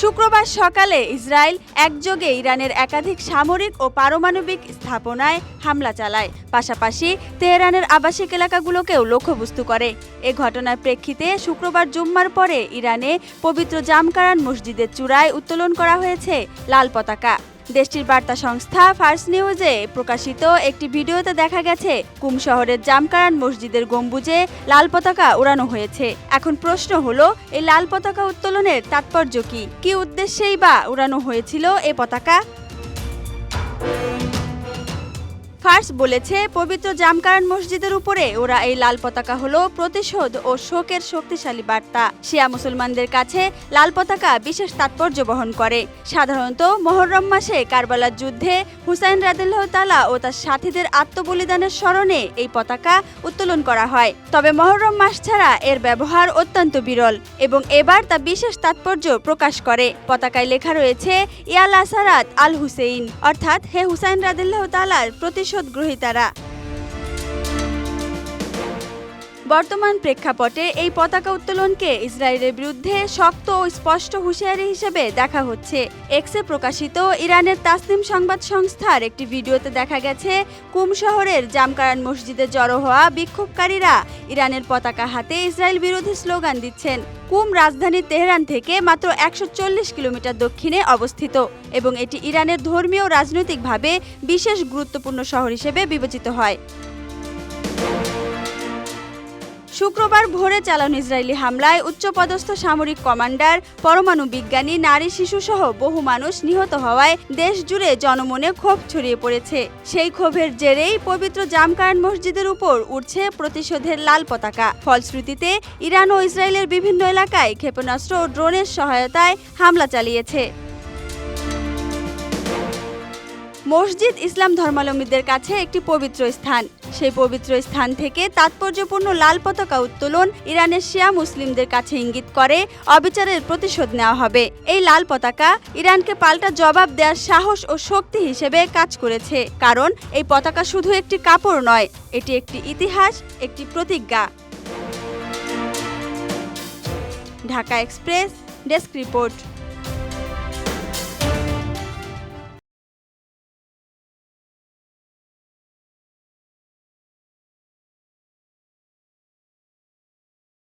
শুক্রবার সকালে ইসরায়েল একযোগে ইরানের একাধিক সামরিক ও পারমাণবিক স্থাপনায় হামলা চালায়। পাশাপাশি তেহরানের আবাসিক এলাকাগুলোকেও লক্ষ্যবস্তু করে। এ ঘটনার প্রেক্ষিতে শুক্রবার জুম্মার পরে ইরানে পবিত্র জামকারান মসজিদের চূড়ায় উত্তোলন করা হয়েছে লাল পতাকা। দেশটির বার্তা সংস্থা ফার্স্ট নিউজে প্রকাশিত একটি ভিডিওতে দেখা গেছে, কুম শহরের জামকারান মসজিদের গম্বুজে লাল পতাকা উড়ানো হয়েছে। এখন প্রশ্ন হলো, এই লাল পতাকা উত্তোলনের তাৎপর্য কি? কি উদ্দেশ্যেই বা উড়ানো হয়েছিল এ পতাকা? ফার্স বলেছে, পবিত্র জামকারান মসজিদের উপরে ওরা এই লাল পতাকা হলো প্রতিশোধ ও শোকের শক্তিশালী বার্তা। শিয়া মুসলমানদের কাছে লাল পতাকা বিশেষ তাৎপর্য বহন করে। সাধারণত মহরম মাসে কারবালার যুদ্ধে হুসাইন রাদিল্লাহ তালা ও তার সাথীদের আত্মবলিদানের স্মরণে এই পতাকা উত্তোলন করা হয়। তবে মহরম মাস ছাড়া এর ব্যবহার অত্যন্ত বিরল এবং এবার তা বিশেষ তাৎপর্য প্রকাশ করে। পতাকায় লেখা রয়েছে, ইয়াল আসারাত আল হুসেইন অর্থাৎ হে হুসাইন রাদিল্লাহ তালার প্রতিশোধ গ্রহীতারা। বর্তমান প্রেক্ষাপটে এই পতাকা উত্তোলনকে ইসরায়েলের বিরুদ্ধে শক্ত ও স্পষ্ট হুঁশিয়ারি হিসেবে দেখা হচ্ছে। এক্সে প্রকাশিত ইরানের তাসনিম সংবাদ সংস্থার একটি ভিডিওতে দেখা গেছে, কুম শহরের জামকারান মসজিদে জড়ো হওয়া বিক্ষোভকারীরা ইরানের পতাকা হাতে ইসরায়েল বিরোধী স্লোগান দিচ্ছেন। কুম রাজধানী তেহরান থেকে মাত্র একশো চল্লিশ কিলোমিটার দক্ষিণে অবস্থিত এবং এটি ইরানের ধর্মীয় রাজনৈতিকভাবে বিশেষ গুরুত্বপূর্ণ শহর হিসেবে বিবেচিত হয়। শুক্রবার ভোরে চালানো ইসরায়েলি হামলায় উচ্চপদস্থ সামরিক কমান্ডার, পরমাণু বিজ্ঞানী, নারী শিশুসহ বহু মানুষ নিহত হওয়ায় দেশ জুড়ে জনমনে ক্ষোভ ছড়িয়ে পড়েছে। সেই ক্ষোভের জেরেই পবিত্র জামকারান মসজিদের উপর উঠছে প্রতিশোধের লাল পতাকা। ফলশ্রুতিতে, ইরান ও ইসরায়েলের বিভিন্ন এলাকায় ক্ষেপণাস্ত্র ও ড্রোনের সহায়তায় হামলা চালিয়েছে। মসজিদ ইসলাম ধর্মাবলম্বীদের কাছে একটি পবিত্র স্থান। সেই পবিত্র স্থান থেকে তাৎপর্যপূর্ণ লাল পতাকা উত্তোলন ইরানের শিয়া মুসলিমদের কাছে ইঙ্গিত করে। অবিচারের প্রতিশোধ নেওয়া হবে। এই লাল পতাকা ইরানকে পাল্টা জবাব দেওয়ার সাহস ও শক্তি হিসেবে কাজ করেছে। কারণ এই পতাকা শুধু একটি কাপড় নয়, এটি একটি ইতিহাস, একটি প্রতিজ্ঞা। Dhaka express, desk report.